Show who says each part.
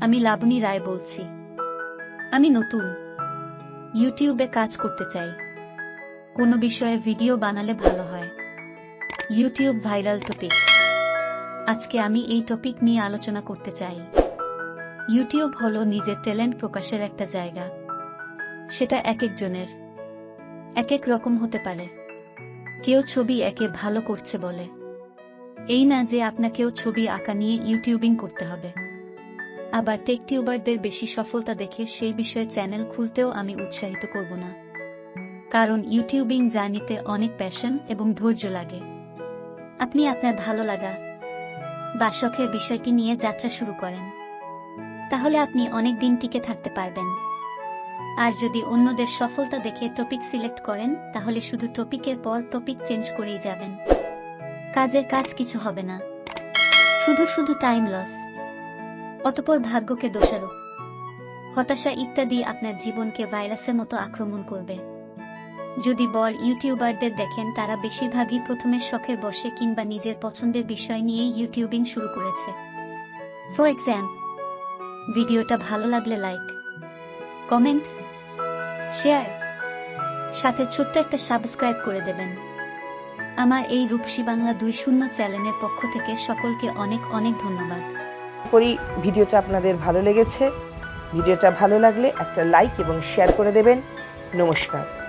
Speaker 1: আমি লাবণী রায় বলছি। আমি নতুন। ইউটিউবে কাজ করতে চাই। কোনো বিষয়ে ভিডিও বানালে ভালো হয়। ইউটিউব ভাইরাল টপিক আজকে আমি এই টপিক নিয়ে আলোচনা করতে চাই। ইউটিউব হলো নিজের ট্যালেন্ট প্রকাশের একটা জায়গা। সেটা এক একজনের এক এক রকম হতে পারে। কেউ ছবি একে ভালো করছে বলে। এই না যে আপনাকেও ছবি আঁকা নিয়ে ইউটিউবিং করতে হবে। আবার টেক টিউবারদের বেশি সফলতা দেখে সেই বিষয়ে চ্যানেল খুলতেও আমি উৎসাহিত করব না। কারণ ইউটিউবিং জার্নিতে অনেক প্যাশন এবং ধৈর্য লাগে। আপনি আপনার ভালো লাগা বা শখের বিষয়টি নিয়ে যাত্রা শুরু করেন। তাহলে আপনি অনেক দিন টিকে থাকতে পারবেন। আর যদি অন্যদের সফলতা দেখে টপিক সিলেক্ট করেন, তাহলে শুধু টপিকের পর টপিক চেঞ্জ করেই যাবেন। কাজের কাজ কিছু হবে না। শুধু শুধু টাইম লস অতপর ভাগ্যকে দোষারোপ। হতাশা ইত্যাদি আপনার জীবনকে ভাইরাসের মতো আক্রমণ করবে। যদি বর ইউটিউবারদের দেখেন, তারা বেশিরভাগই প্রথমে শখের বসে কিংবা নিজের পছন্দের বিষয় নিয়ে ইউটিউবিং শুরু করেছে। ফর এক্সাম্পল ভিডিওটা ভালো লাগলে লাইক কমেন্ট শেয়ার সাথে ছোট্ট একটা সাবস্ক্রাইব করে দেবেন। আমার এই রূপসী বাংলা দুই শূন্য চ্যানেলের পক্ষ থেকে সকলকে অনেক অনেক ধন্যবাদ।
Speaker 2: করি। ভিডিওটা আপনাদের ভালো লেগেছে। ভিডিওটা ভালো লাগলে একটা লাইক এবং শেয়ার করে দেবেন। নমস্কার।